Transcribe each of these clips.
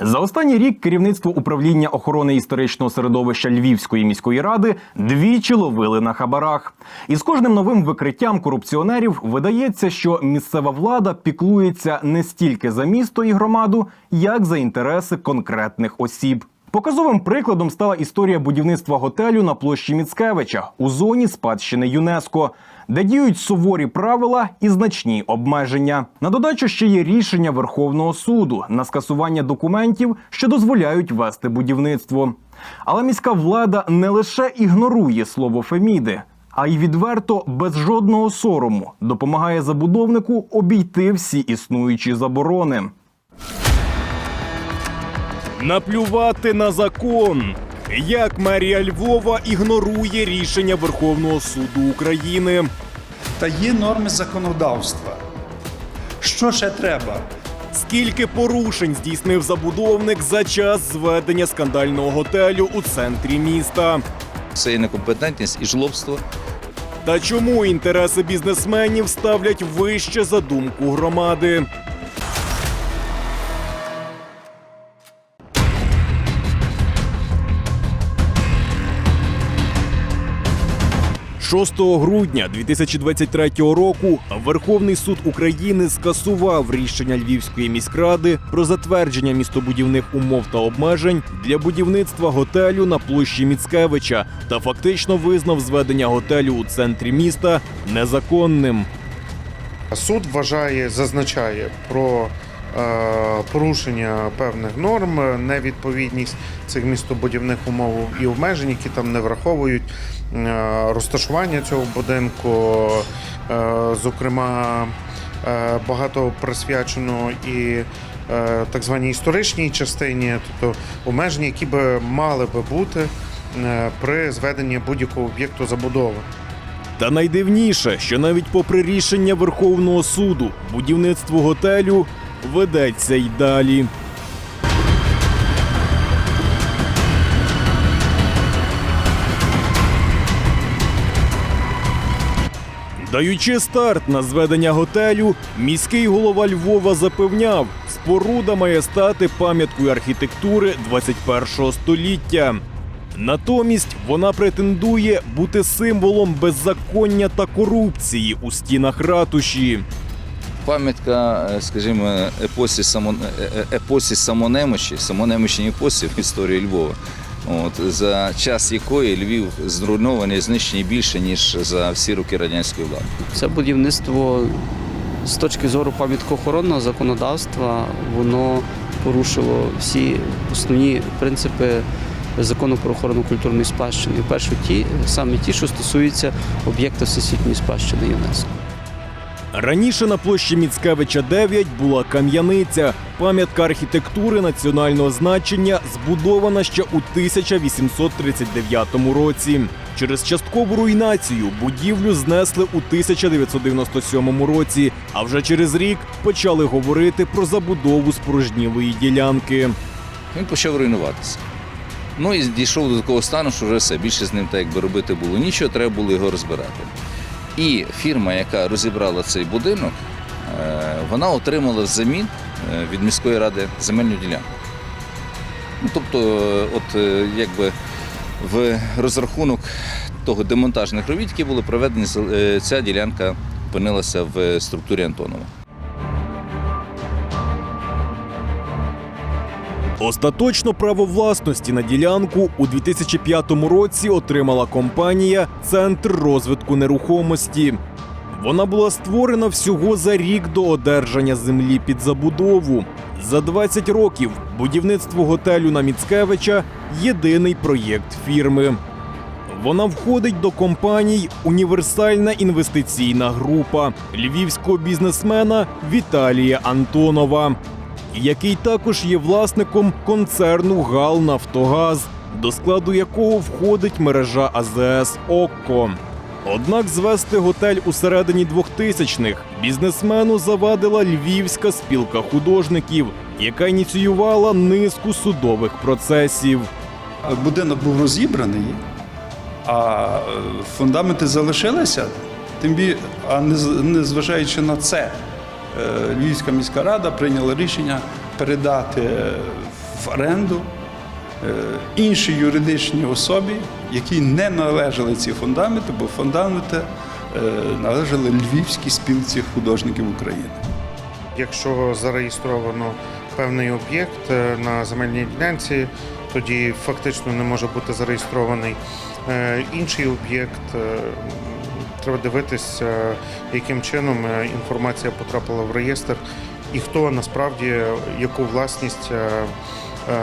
За останній рік керівництво управління охорони історичного середовища Львівської міської ради двічі ловили на хабарах. І з кожним новим викриттям корупціонерів видається, що місцева влада піклується не стільки за місто і громаду, як за інтереси конкретних осіб. Показовим прикладом стала історія будівництва готелю на площі Міцкевича у зоні спадщини ЮНЕСКО, де діють суворі правила і значні обмеження. На додачу ще є рішення Верховного суду на скасування документів, що дозволяють вести будівництво. Але міська влада не лише ігнорує слово Феміди, а й відверто без жодного сорому допомагає забудовнику обійти всі існуючі заборони. Наплювати на закон. Як мерія Львова ігнорує рішення Верховного суду України. Та є норми законодавства. Що ще треба? Скільки порушень здійснив забудовник за час зведення скандального готелю у центрі міста? Це і некомпетентність, і жлобство. Та чому інтереси бізнесменів ставлять вище за думку громади? «6 грудня 2023 року Верховний суд України скасував рішення Львівської міськради про затвердження містобудівних умов та обмежень для будівництва готелю на площі Міцкевича та фактично визнав зведення готелю у центрі міста незаконним. Суд вважає, зазначає про е, порушення певних норм, невідповідність цих містобудівних умов і обмежень, які там не враховують розташування цього будинку, е, зокрема, е, багато присвячено і е, так званій історичній частині, тобто обмеження, які би мали би бути е, при зведенні будь-якого об'єкту забудови. Та найдивніше, що навіть попри рішення Верховного суду будівництво готелю ведеться й далі. Даючи старт на зведення готелю, міський голова Львова запевняв, споруда має стати пам'яткою архітектури 21 століття. Натомість вона претендує бути символом беззаконня та корупції у стінах ратуші. Пам'ятка, е, скажімо, епосі, само, е, е, епосі самонемочі, самонемочній епосі в історії Львова. От, за час якої Львів зруйнований, знищений більше, ніж за всі роки радянської влади. Це будівництво з точки зору пам'яткоохоронного законодавства, воно порушило всі основні принципи закону про охорону культурної спадщини. Першу ті, саме ті, що стосуються об'єкта всесвітньої спадщини ЮНЕСКО. Раніше на площі Міцкевича 9 була кам'яниця, пам'ятка архітектури національного значення, збудована ще у 1839 році. Через часткову руйнацію будівлю знесли у 1997 році, а вже через рік почали говорити про забудову спорожнілої ділянки. Він почав руйнуватися. Ну і дійшов до такого стану, що вже все, більше з ним так якби робити було нічого, треба було його розбирати. І фірма, яка розібрала цей будинок, е, вона отримала взамін е, від міської ради земельну ділянку. Ну, тобто, е, от якби в розрахунок того демонтажних робіт, які були проведені, ця ділянка опинилася в структурі Антонова. Остаточно право власності на ділянку у 2005 році отримала компанія Центр розвитку нерухомості. Вона була створена всього за рік до одержання землі під забудову. За 20 років будівництво готелю на Міцкевича єдиний проєкт фірми. Вона входить до компаній Універсальна інвестиційна група львівського бізнесмена Віталія Антонова, який також є власником концерну Гал Нафтогаз, до складу якого входить мережа АЗС Окко. Однак звести готель у середині 2000-х бізнесмену завадила Львівська спілка художників, яка ініціювала низку судових процесів. Будинок був розібраний, а е, фундаменти залишилися. Тим бі... а незважаючи на це, Львівська міська рада прийняла рішення передати е, в оренду е, іншій юридичній особі, якій не належали ці фундаменти, бо фундаменти е, належали Львівській спілці художників України. Якщо зареєстровано певний об'єкт е, на земельній ділянці, тоді фактично не може бути зареєстрований е, інший об'єкт. Е, Треба дивитися, е, яким чином е, інформація потрапила в реєстр і хто насправді яку власність е, е,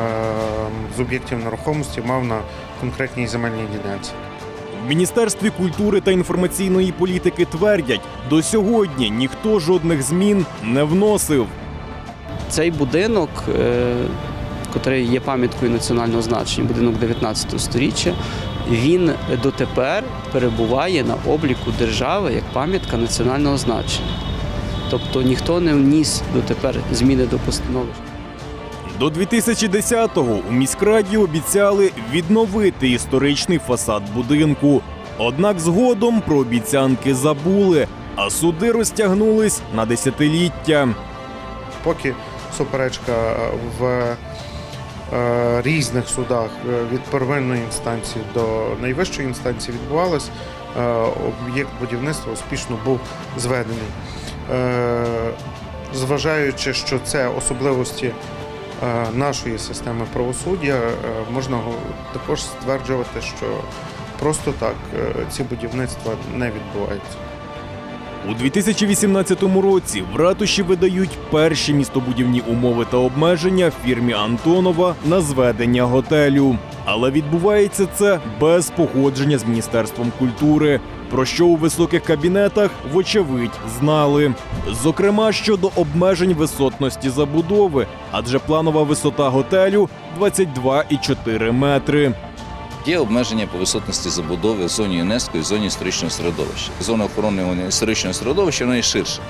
з об'єктів нерухомості мав на конкретній земельній ділянці. В Міністерстві культури та інформаційної політики твердять, до сьогодні ніхто жодних змін не вносив. Цей будинок, е, котрий є пам'яткою національного значення, будинок 19 століття, він дотепер перебуває на обліку держави як пам'ятка національного значення. Тобто ніхто не вніс дотепер зміни до постанови. До 2010-го у міськраді обіцяли відновити історичний фасад будинку. Однак згодом про обіцянки забули, а суди розтягнулись на десятиліття. Поки суперечка в різних судах е, від первинної інстанції до найвищої інстанції відбувалась, е, об'єкт будівництва успішно був зведений. Е, Зважаючи, що це особливості е, нашої системи правосуддя, е, можна також стверджувати, що просто так е, ці будівництва не відбуваються. У 2018 році в ратуші видають перші містобудівні умови та обмеження фірмі Антонова на зведення готелю. Але відбувається це без погодження з міністерством культури, про що у високих кабінетах вочевидь знали. Зокрема, щодо обмежень висотності забудови, адже планова висота готелю 22,4 метри. Є обмеження по висотності забудови в зоні ЮНЕСКО і зоні історичного середовища. Зона охорони історичного середовища вона є ширша.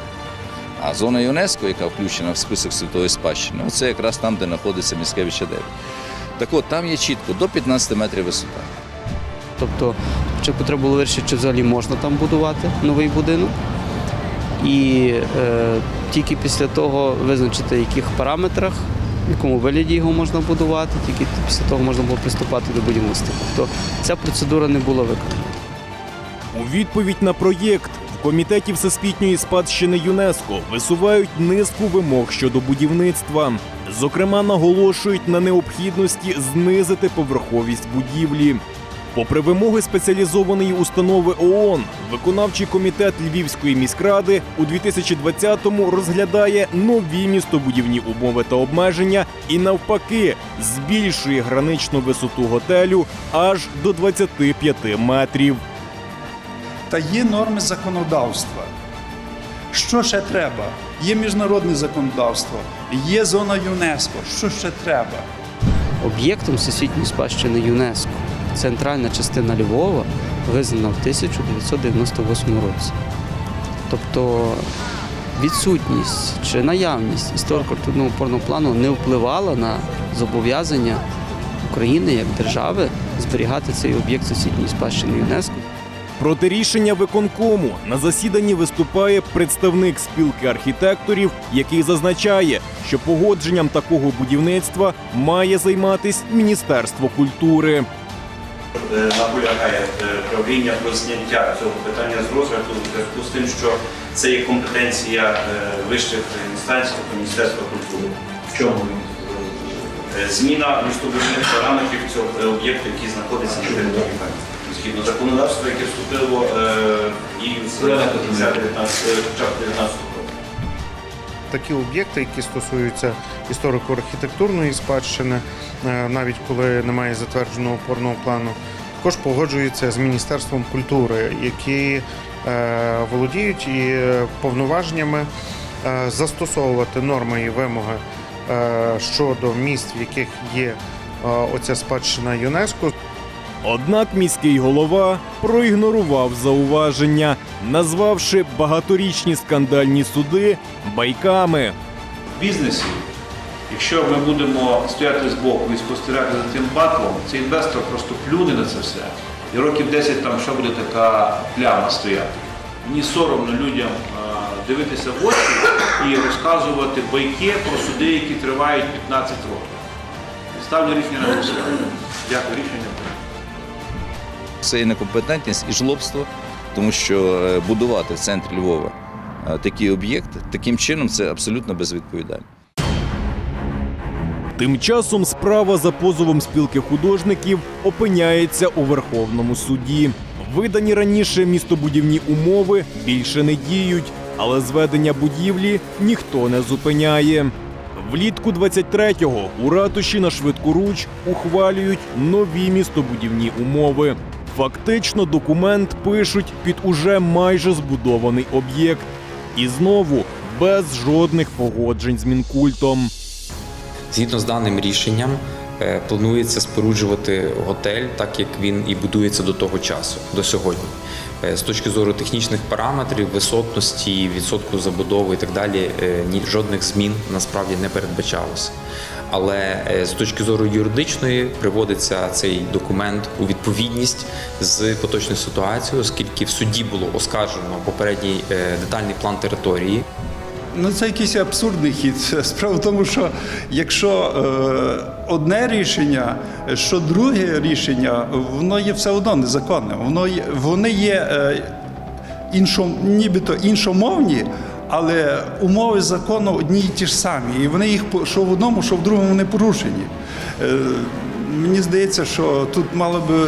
А зона ЮНЕСКО, яка включена в список світової спадщини, це якраз там, де знаходиться Міськевича 9. Так от, там є чітко до 15 метрів висота. Тобто, спочатку треба було вирішити, чи взагалі можна там будувати новий будинок. І е, тільки після того визначити, в яких параметрах, в якому вигляді його можна будувати, тільки після того можна було приступати до будівництва. Тобто ця процедура не була виконана. У відповідь на проєкт в комітеті всесвітньої спадщини ЮНЕСКО висувають низку вимог щодо будівництва. Зокрема, наголошують на необхідності знизити поверховість будівлі. Попри вимоги спеціалізованої установи ООН, виконавчий комітет Львівської міськради у 2020-му розглядає нові містобудівні умови та обмеження і навпаки збільшує граничну висоту готелю аж до 25 метрів. Та є норми законодавства. Що ще треба? Є міжнародне законодавство, є зона ЮНЕСКО. Що ще треба? Об'єктом всесвітньої спадщини ЮНЕСКО центральна частина Львова визнана в 1998 році. Тобто відсутність чи наявність історико-культурного опорного плану не впливала на зобов'язання України як держави зберігати цей об'єкт всесвітньої спадщини ЮНЕСКО. Проти рішення виконкому на засіданні виступає представник спілки архітекторів, який зазначає, що погодженням такого будівництва має займатись Міністерство культури. Е, наполягає е, правління про зняття цього питання з розгляду в зв'язку з тим, що це є компетенція е, вищих інстанцій, тобто Міністерства культури. В чому? Зміна містобудівних параметрів цього об'єкту, який знаходиться на території згідно законодавства, яке вступило е, в дію з кінця 19 такі об'єкти, які стосуються історико-архітектурної спадщини, е, навіть коли немає затвердженого опорного плану, також погоджуються з Міністерством культури, які е, володіють і повноваженнями е, застосовувати норми і вимоги щодо місць, в яких є оця спадщина ЮНЕСКО. Однак міський голова проігнорував зауваження, назвавши багаторічні скандальні суди байками. В бізнесі, якщо ми будемо стояти збоку і спостерігати за тим батлом, цей інвестор просто плюне на це все. І років 10 там що буде така пляма стояти. Мені соромно людям дивитися в очі і розказувати байки про суди, які тривають 15 років. Ставлю рішення на голосування. Дякую, рішення. Це і некомпетентність, і жлобство, тому що е, будувати в центрі Львова е, такий об'єкт таким чином це абсолютно безвідповідально. Тим часом справа за позовом спілки художників опиняється у Верховному суді. Видані раніше містобудівні умови більше не діють, але зведення будівлі ніхто не зупиняє. Влітку 23-го у ратуші на швидкоруч ухвалюють нові містобудівні умови. Фактично документ пишуть під уже майже збудований об'єкт. І знову без жодних погоджень з мінкультом. Згідно з даним рішенням, планується споруджувати готель, так як він і будується до того часу, до сьогодні. Е, З точки зору технічних параметрів, висотності, відсотку забудови і так далі, е, ні жодних змін насправді не передбачалося. Але е, з точки зору юридичної приводиться цей документ у відповідність з поточною ситуацією, оскільки в суді було оскаржено попередній е, детальний план території, Ну, це якийсь абсурдний хід. Справа в тому, що якщо е, одне рішення, що друге рішення, воно є все одно незаконне. Воно є, вони є е, іншо, нібито іншомовні, але умови закону одні й ті ж самі. І вони їх що в одному, що в другому не порушені. Е, мені здається, що тут мало би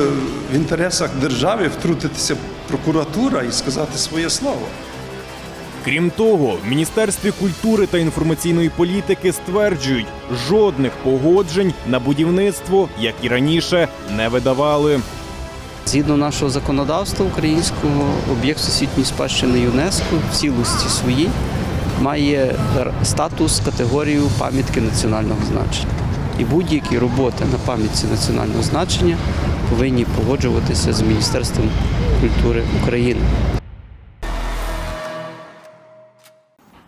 в інтересах держави втрутитися прокуратура і сказати своє слово. Крім того, в Міністерстві культури та інформаційної політики стверджують, жодних погоджень на будівництво, як і раніше, не видавали. Згідно нашого законодавства українського, об'єкт всесвітньої спадщини ЮНЕСКО в цілості своїй має статус категорію пам'ятки національного значення. І будь-які роботи на пам'ятці національного значення повинні погоджуватися з Міністерством культури України.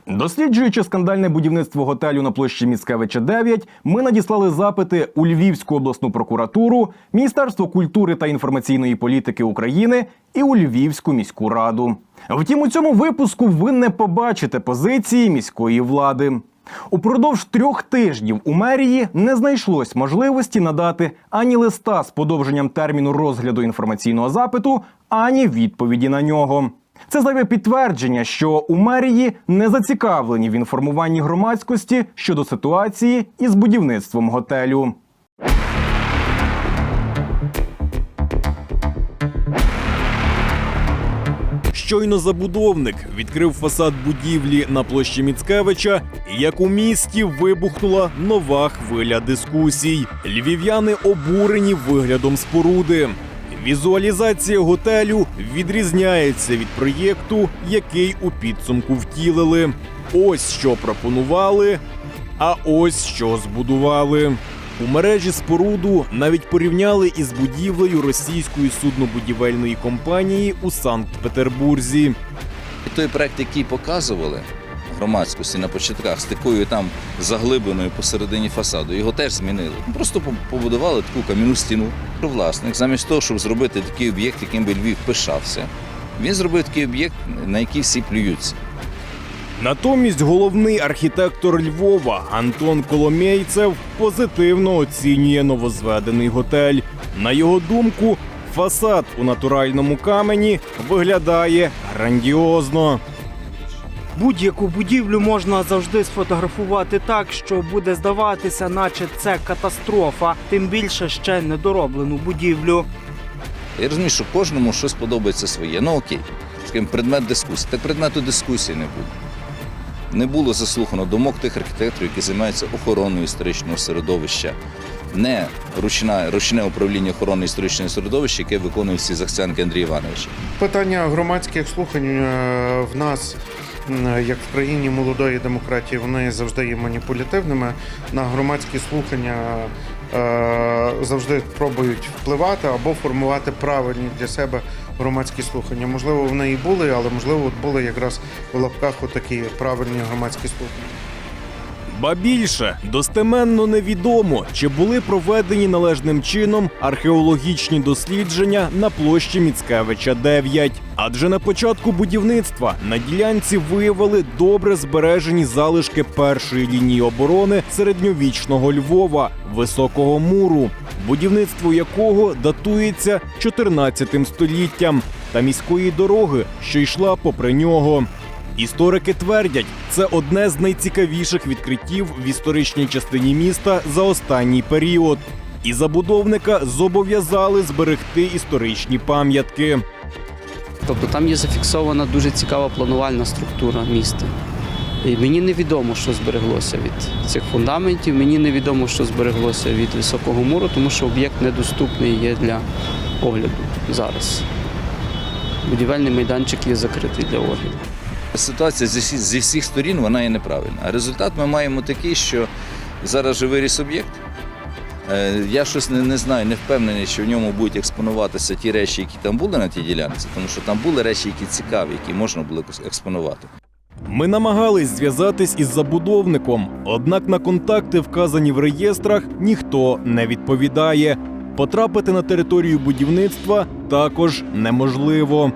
Досліджуючи скандальне будівництво готелю на площі Міцкевича 9, ми надіслали запити у Львівську обласну прокуратуру, Міністерство культури та інформаційної політики України і у Львівську міську раду. Втім, у цьому випуску ви не побачите позиції міської влади. Упродовж трьох тижнів у мерії не знайшлось можливості надати ані листа з подовженням терміну розгляду інформаційного запиту, ані відповіді на нього. Це зайве підтвердження, що у мерії не зацікавлені в інформуванні громадськості щодо ситуації із будівництвом готелю. Щойно забудовник відкрив фасад будівлі на площі Міцкевича, як у місті вибухнула нова хвиля дискусій. Львів'яни обурені виглядом споруди. Візуалізація готелю відрізняється від проєкту, який у підсумку втілили. Ось що пропонували, а ось що збудували. У мережі споруду навіть порівняли із будівлею російської суднобудівельної компанії у Санкт-Петербурзі. Той проект, який показували громадськості на початках з такою там заглибленою посередині фасаду, його теж змінили. Просто побудували таку кам'яну стіну. Власник, замість того, щоб зробити такий об'єкт, яким би Львів пишався, він зробив такий об'єкт, на який всі плюються. Натомість головний архітектор Львова Антон Коломейцев позитивно оцінює новозведений готель. На його думку, фасад у натуральному камені виглядає грандіозно. Будь-яку будівлю можна завжди сфотографувати так, що буде здаватися, наче це катастрофа, тим більше ще недороблену будівлю. Я розумію, що кожному щось подобається своє. Ну окей, скажімо, предмет дискусії. Так предмету дискусії не було. Не було заслухано думок тих архітекторів, які займаються охороною історичного середовища, не ручна, ручне управління охорони історичного середовища, яке виконує всі захцянки Андрія Івановича. Питання громадських слухань е, в нас, як в країні молодої демократії, вони завжди є маніпулятивними. На громадські слухання е, завжди пробують впливати або формувати правильні для себе громадські слухання. Можливо, вони і були, але можливо, от були якраз в лапках отакі правильні громадські слухання. Ба більше достеменно невідомо, чи були проведені належним чином археологічні дослідження на площі Міцкевича 9. Адже на початку будівництва на ділянці виявили добре збережені залишки першої лінії оборони середньовічного Львова високого муру, будівництво якого датується 14 століттям, та міської дороги, що йшла попри нього. Історики твердять, це одне з найцікавіших відкриттів в історичній частині міста за останній період. І забудовника зобов'язали зберегти історичні пам'ятки. Тобто там є зафіксована дуже цікава планувальна структура міста. І мені невідомо, що збереглося від цих фундаментів, мені невідомо, що збереглося від високого муру, тому що об'єкт недоступний є для огляду зараз. Будівельний майданчик є закритий для огляду. Ситуація зі, всі- зі всіх сторін вона є неправильна. А результат ми маємо такий, що зараз же виріс об'єкт. Е, Я щось не, не знаю, не впевнений, що в ньому будуть експонуватися ті речі, які там були на тій ділянці, тому що там були речі, які цікаві, які можна було експонувати. Ми намагались зв'язатись із забудовником, однак на контакти, вказані в реєстрах, ніхто не відповідає. Потрапити на територію будівництва також неможливо.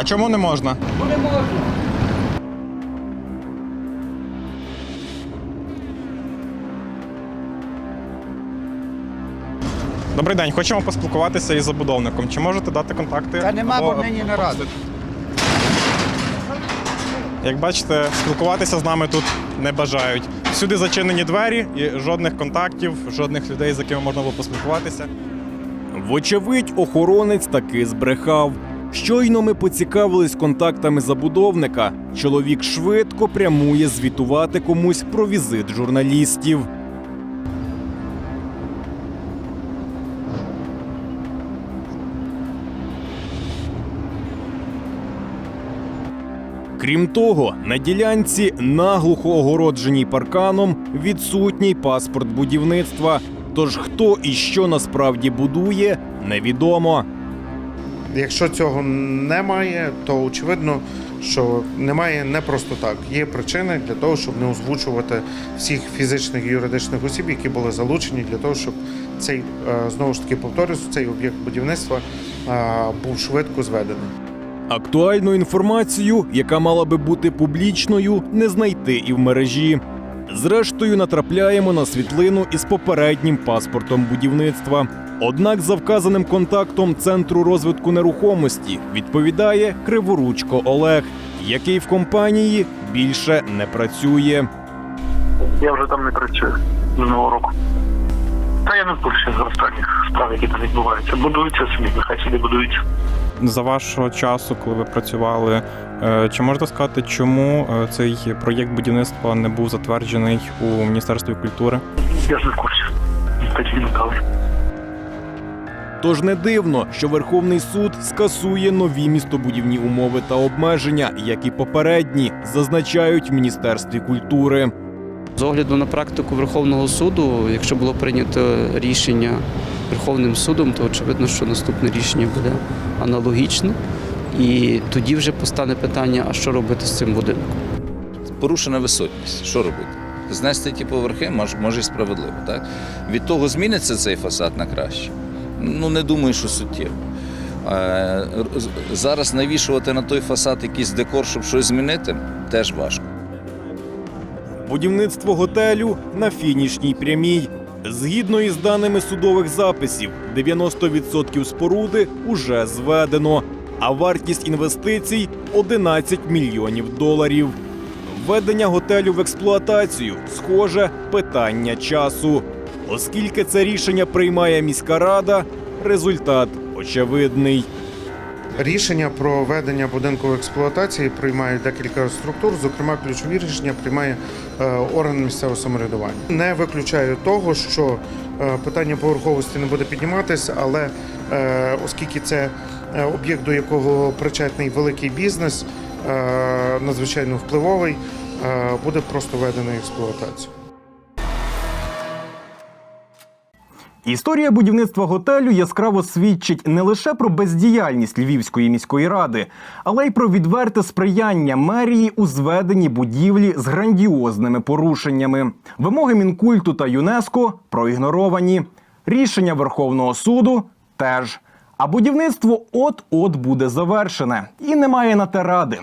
А чому не можна? Добрий день, хочемо поспілкуватися із забудовником. Чи можете дати контакти? Та нема, бо нині не ради. Як бачите, спілкуватися з нами тут не бажають. Всюди зачинені двері і жодних контактів, жодних людей, з якими можна було поспілкуватися. Вочевидь, охоронець таки збрехав. Щойно ми поцікавились контактами забудовника. Чоловік швидко прямує звітувати комусь про візит журналістів. Крім того, на ділянці, наглухо огородженій парканом, відсутній паспорт будівництва. Тож хто і що насправді будує, невідомо. Якщо цього немає, то очевидно, що немає не просто так. Є причини для того, щоб не озвучувати всіх фізичних і юридичних осіб, які були залучені для того, щоб цей е, знову ж таки повторюсь, цей об'єкт будівництва е, був швидко зведений. Актуальну інформацію, яка мала би бути публічною, не знайти і в мережі. Зрештою, натрапляємо на світлину із попереднім паспортом будівництва. Однак за вказаним контактом Центру розвитку нерухомості відповідає Криворучко Олег, який в компанії більше не працює. Я вже там не працюю з минулого року. Та я не в курсі з останніх справ, які там відбуваються. Будуються собі, нехай собі будуються. За вашого часу, коли ви працювали, е, чи можете сказати, чому е, цей проєкт будівництва не був затверджений у Міністерстві культури? Я ж не в курсі. Тоді не дали. Тож не дивно, що Верховний суд скасує нові містобудівні умови та обмеження, як і попередні, зазначають в Міністерстві культури. З огляду на практику Верховного суду, якщо було прийнято рішення Верховним судом, то очевидно, що наступне рішення буде аналогічне. І тоді вже постане питання, а що робити з цим будинком. Порушена висотність. Що робити? Знести ті поверхи може, може і справедливо. Так? Від того зміниться цей фасад на краще. Ну, не думаю, що суттєво. Е, Зараз навішувати на той фасад якийсь декор, щоб щось змінити, теж важко. Будівництво готелю на фінішній прямій. Згідно із даними судових записів, 90% споруди уже зведено, а вартість інвестицій 11 мільйонів доларів. Введення готелю в експлуатацію схоже питання часу. Оскільки це рішення приймає міська рада, результат очевидний. Рішення про введення будинку в експлуатації приймають декілька структур. Зокрема, ключові рішення приймає е, орган місцевого самоврядування. Не виключаю того, що е, питання поверховості не буде підніматися, але е, оскільки це об'єкт, до якого причетний великий бізнес, надзвичайно впливовий, буде просто введений в експлуатацію. Історія будівництва готелю яскраво свідчить не лише про бездіяльність Львівської міської ради, але й про відверте сприяння мерії у зведенні будівлі з грандіозними порушеннями. Вимоги Мінкульту та ЮНЕСКО проігноровані. Рішення Верховного суду теж. А будівництво от-от буде завершене і немає на те ради.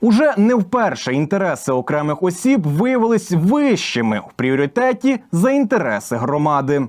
Уже не вперше інтереси окремих осіб виявились вищими в пріоритеті за інтереси громади.